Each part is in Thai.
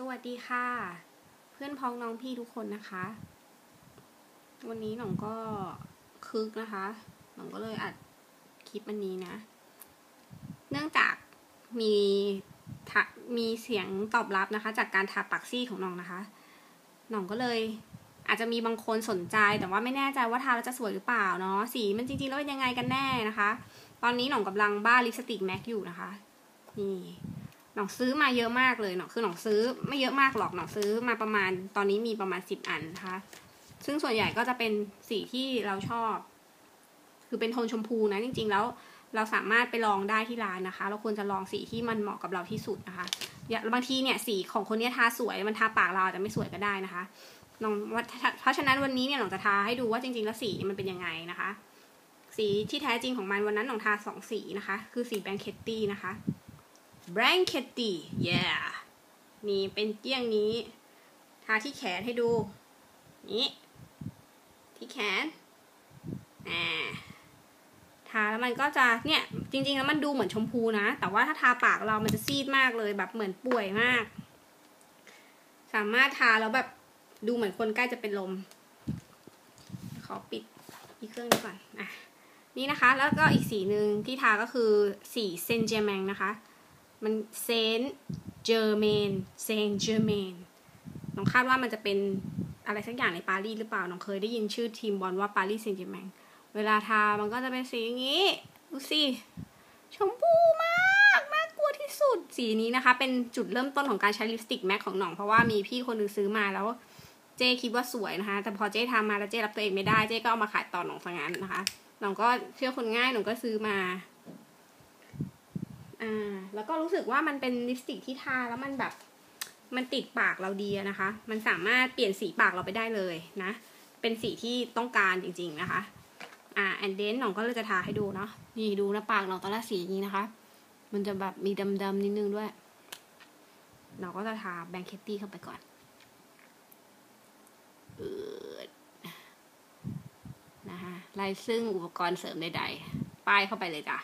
สวัสดีค่ะ เพื่อนพ้องน้องพี่ทุกคนนะคะ วันนี้หน่องก็คึกนะคะ หน่องก็เลยอัดคลิปวันนี้นะ เนื่องจากมีมีเสียงตอบรับนะคะ จากการทาปักซี่ของน้องนะคะ หน่องก็เลยอาจจะมีบางคนสนใจแต่ว่าไม่แน่ใจว่าทาแล้วจะสวยหรือเปล่าเนาะสีมันจริงๆแล้วเป็นยังไงกันแน่นะคะ ตอนนี้หน่องกำลังบ้าลิปสติกแม็กอยู่นะคะ นี่ หนองซื้อมาเยอะมากเลยหนองคือหนองซื้อไม่เยอะมากหรอกหนองซื้อมาประมาณตอนนี้มีประมาณสิบอันนะคะ ซึ่งส่วนใหญ่ก็จะเป็นสีที่เราชอบ คือเป็นโทนชมพูนะจริง ๆ แล้วเราสามารถไปลองได้ที่ร้านนะคะ เราควรจะลองสีที่มันเหมาะกับเราที่สุดนะคะบางทีเนี่ยสีของคนนี้ทาสวยมันทาปากเราอาจจะไม่สวยก็ได้นะคะน้องเพราะฉะนั้นวันนี้เนี่ยหนองจะทาให้ดูว่าจริง ๆ แล้วสีมันเป็นยังไงนะคะ สีที่แท้จริงของมันวันนั้นหนองทาสองสีนะคะ คือสีแบงเคตตี้นะคะ blanketti yeah นี่เป็นเกี้ยงนี้ ทาที่แขนให้ดู นี่ ที่แขนอ่าทาแล้วมันก็จะเนี่ยจริง ๆ แล้วมันดูเหมือนชมพูนะ แต่ว่าถ้าทาปากเรามันจะซีดมากเลยแบบเหมือนป่วยมาก สามารถทาแล้วแบบดูเหมือนคนใกล้จะเป็นลม ขอปิดอีกเครื่องนี้ก่อนอะนี่นะคะ แล้วก็อีกสีหนึ่งที่ทาก็คือสีเซนเจแมงนะคะ มันเซนเจอร์เมนเซนเจอร์เมนน้องคาดว่ามันจะเป็นอะไรสักอย่างในปารีสหรือเปล่า น้องเคยได้ยินชื่อทีมบอลว่าปารีสเซนต์แจร์แมงเวลาทา มันก็จะเป็นสีอย่างนี้ ดูสิ ชมพูมาก น่ากลัวที่สุด สีนี้นะคะ เป็นจุดเริ่มต้นของการใช้ลิปสติกแม็กของน้อง เพราะว่ามีพี่คนนึงซื้อมาแล้ว เจ๊คิดว่าสวยนะคะ แต่พอเจ๊ทำมาแล้วเจ๊รับตัวเองไม่ได้ เจ๊ก็เอามาขายต่อหนองสังงั้นนะคะน้องก็เชื่อคนง่าย หนูก็ซื้อมา อ่า แล้วก็รู้สึกว่ามันเป็นลิปสติกที่ทาแล้วมันแบบมันติดปากเราดีนะคะ มันสามารถเปลี่ยนสีปากเราไปได้เลยนะ เป็นสีที่ต้องการจริงๆนะคะ อ่าแอนเดนหนองก็เลยจะทาให้ดูเนาะ นี่ดูนะปากหนองตอนแรกสีนี้นะคะ มันจะแบบมีดำๆนิดนึงด้วย เราก็จะทาแบงเคตตี้เข้าไปก่อนเออนะคะลายซึ่งอุปกรณ์เสริมใดๆ ป้ายเข้าไปเลยจ้ะ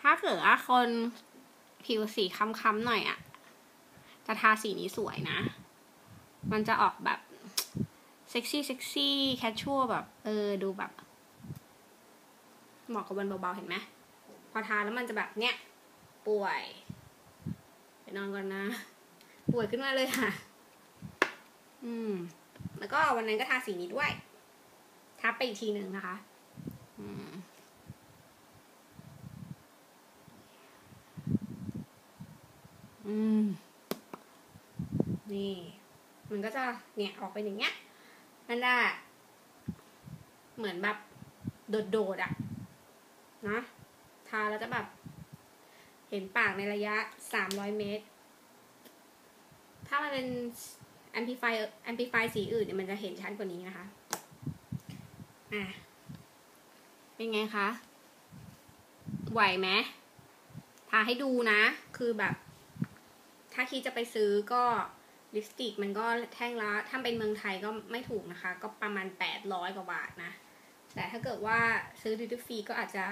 ถ้าเกิดว่าคนผิวสีค้ำๆหน่อยอะ่ะจะทาสีนี้สวยนะ มันจะออกแบบเซ็กซี่เซ็กซี่แคชชัวแบบ เออ ดูแบบ เหมาะกับวันเบาๆ เห็นไหม พอทาแล้วมันจะแบบเนี้ย ป่วย ไปนอนก่อนนะ ป่วยขึ้นมาเลยค่ะ อืม แล้วก็วันนั้นก็ทาสีนี้ด้วยทับไปอีกทีหนึ่งนะคะ อืม นี่ มันก็จะเนี่ยออกไปอย่างเงี้ยนั่นแหละเหมือนแบบโดดๆอะนะทาแล้วจะแบบ เห็นปากในระยะสามร้อยเมตร ถ้ามันเป็น amplify amplify สีอื่นเนี่ยมันจะเห็นชัดกว่านี้นะคะ อะ เป็นไงคะ ไหวไหมทาให้ดูนะ คือแบบ ถ้าคิดจะไปซื้อก็ ลิปสติกมันก็แท่งละถ้าเป็นเมืองไทยก็ไม่ถูกนะคะ ก็ประมาณแปดร้อยกว่าบาทนะ แต่ถ้าเกิดว่าซื้อดิจิฟรีก็อาจจะ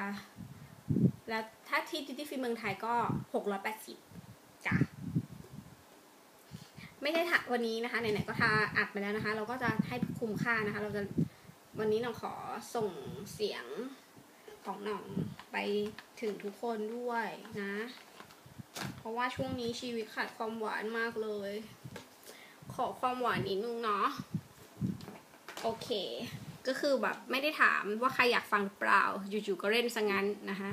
แล้วถ้าที่ดิจิฟรีเมืองไทยก็หกร้อยแปดสิบจ้ะไม่ใช่ถัวันนี้นะคะไหนๆก็ทาอัดไปแล้วนะคะ เราก็จะให้คุ้มค่านะคะ เราจะวันนี้เราขอส่งเสียงของหน่องไปถึงทุกคนด้วยนะ เพราะว่าช่วงนี้ชีวิตขาดความหวานมากเลย ขอความหวานนิดนึงเนาะโอเค ก็คือแบบไม่ได้ถามว่าใครอยากฟังเปล่า อยู่ๆก็เล่นซะงั้นนะคะ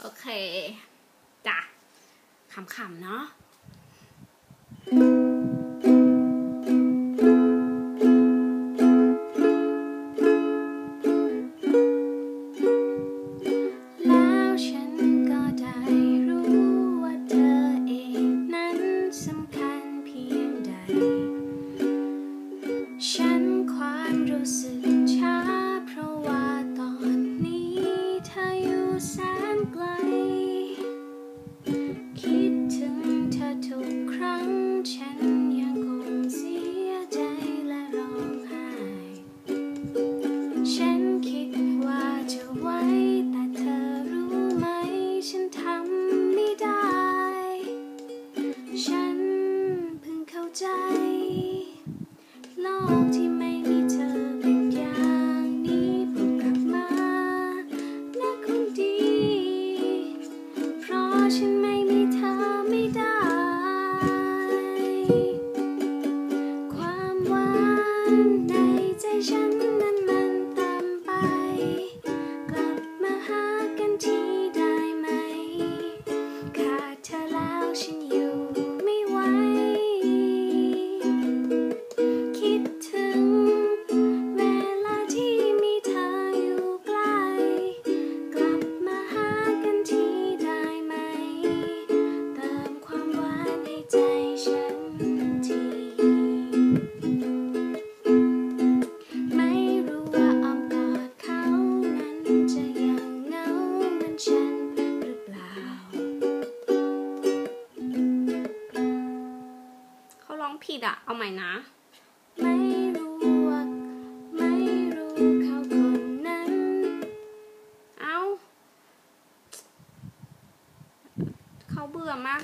โอเค จ้ะขำๆเนาะ อะเอาใหม่นะ ไม่รู้ว่าไม่รู้เขาคนนั้น เอา เขาเบื่อมาก